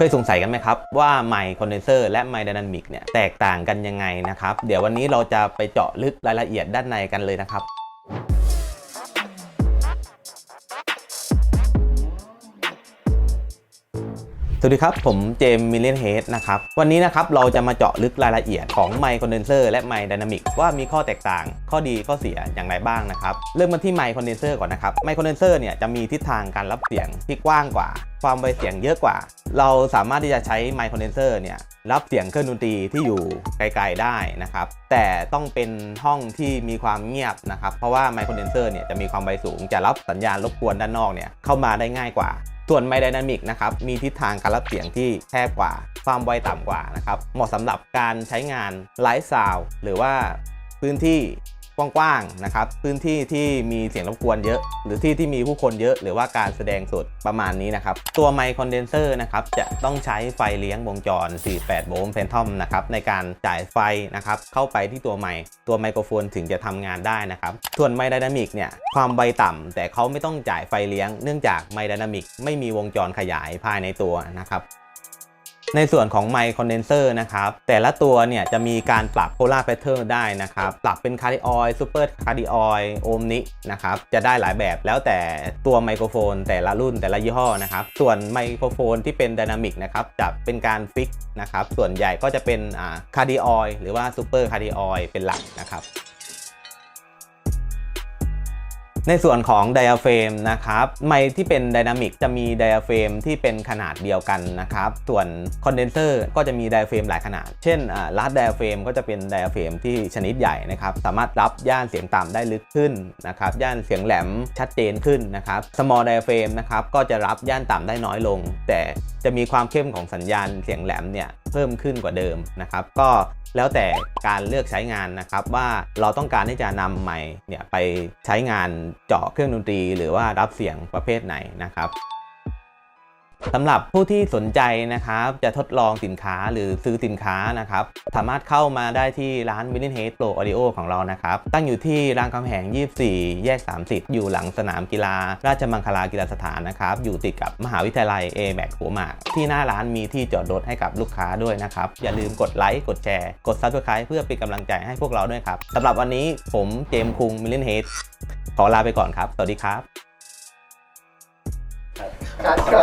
เคยสงสัยกันไหมครับ ว่าไมค์คอนเดนเซอร์และไมค์ไดนามิกเนี่ยแตกต่างกันยังไงนะครับ เดี๋ยววันนี้เราจะไปเจาะลึกรายละเอียดด้านในกันเลยนะครับ สวัสดีครับ ผมเจมมิเลนเฮดนะครับ วันนี้นะครับเราจะมาเจาะลึกรายละเอียดของไมค์คอนเดนเซอร์และไมค์ไดนามิกว่ามีข้อแตกต่าง ข้อดีข้อเสียอย่างไรบ้างนะครับ เริ่มมาที่ไมค์คอนเดนเซอร์ก่อนนะครับไมค์คอนเดนเซอร์เนี่ยจะมีทิศทางการรับเสียงที่กว้างกว่า ความไวเสียงเยอะกว่า เราสามารถที่จะใช้ไมค์คอนเดนเซอร์เนี่ยรับเสียงเครื่องดนตรีที่อยู่ไกลๆได้นะครับ แต่ต้องเป็นห้องที่มีความเงียบนะครับ เพราะว่าไมค์คอนเดนเซอร์เนี่ยจะมีความไวสูง จะรับสัญญาณรบกวนด้านนอกเนี่ยเข้ามาได้ง่ายกว่า ส่วนไมค์ไดนามิกนะครับมีทิศทางการรับเสียงที่แคบกว่า ความไวต่ำกว่านะครับเหมาะสำหรับการใช้งานไลฟ์ซาวหรือว่าพื้นที่ กว้างๆนะครับพื้นที่ที่มีเสียงรบกวนเยอะ หรือที่ที่มีผู้คนเยอะ หรือว่าการแสดงสดประมาณนี้นะครับ ตัวไมค์คอนเดนเซอร์นะครับจะต้องใช้ไฟเลี้ยงวงจร 48 โวลต์แฟนทอมนะครับในการจ่ายไฟนะครับเข้าไปที่ตัวไมค์ตัวไมโครโฟนถึงจะทำงานได้นะครับส่วนไมค์ไดนามิกเนี่ยความไวต่ำแต่เขาไม่ต้องจ่ายไฟเลี้ยง เนื่องจากไมค์ไดนามิกไม่มีวงจรขยายภายในตัวนะครับ ในส่วนของไมค์คอนเดนเซอร์นะครับแต่ละตัวเนี่ยจะมีการปรับโพลาร์แพทเทิร์นได้นะครับปรับเป็นคาร์ดิออยซูเปอร์คาร์ดิออยโอมนินะครับจะได้หลายแบบแล้วแต่ตัวไมโครโฟน แต่ละรุ่นแต่ละยี่ห้อนะครับส่วนไมโครโฟนที่เป็นไดนามิกนะครับจะเป็นการฟิกนะครับส่วนใหญ่ก็จะเป็นคาร์ดิออยหรือว่าซูเปอร์คาร์ดิออยเป็นหลักนะครับ ในส่วนของไดอะเฟรมนะครับไมค์ที่เป็นไดนามิกจะมีไดอะเฟรมที่เป็นขนาดเดียวกันนะครับส่วนคอนเดนเซอร์ก็จะมีไดอะเฟรมหลายขนาด เช่นลัดไดอะเฟรมก็จะเป็นไดอะเฟรมที่ชนิดใหญ่นะครับสามารถรับย่านเสียงต่ำได้ลึกขึ้นนะครับย่านเสียงแหลมชัดเจนขึ้นนะครับ small diaphragm นะครับก็จะรับย่านต่ำได้น้อยลง แต่จะมีความเข้มของสัญญาณเสียงแหลมเนี่ยเพิ่มขึ้นกว่าเดิมนะครับก็ แล้วแต่การเลือกใช้งานนะครับว่าเราต้องการที่จะนำไมค์เนี่ยไปใช้งานเจาะเครื่องดนตรี หรือว่ารับเสียงประเภทไหนนะครับ สำหรับผู้ที่สนใจนะครับจะทดลองสินค้าหรือซื้อสินค้านะครับสามารถเข้ามาได้ที่ร้าน m i l l i o n Head Pro Audio ของเรานะครับตั้งอยู่ที่รามคำแหง 24 แยก 30 อยู่หลังสนามกีฬา ราชมังคลากีฬาสถานนะครับอยู่ติดกับมหาวิทยาลัย a m a c หัวหมาก ที่หน้าร้านมีที่จอดรถให้กับลูกค้าด้วยนะครับอย่าลืมกดไลค์กดแชร์กด Subscribe เพื่อเป็นกำลังใจให้พวกเราด้วยครับสำหรับวันนี้ผมเจมส์คุง m i l l i o n Head ขอลาไปก่อนครับ สวัสดีครับการก็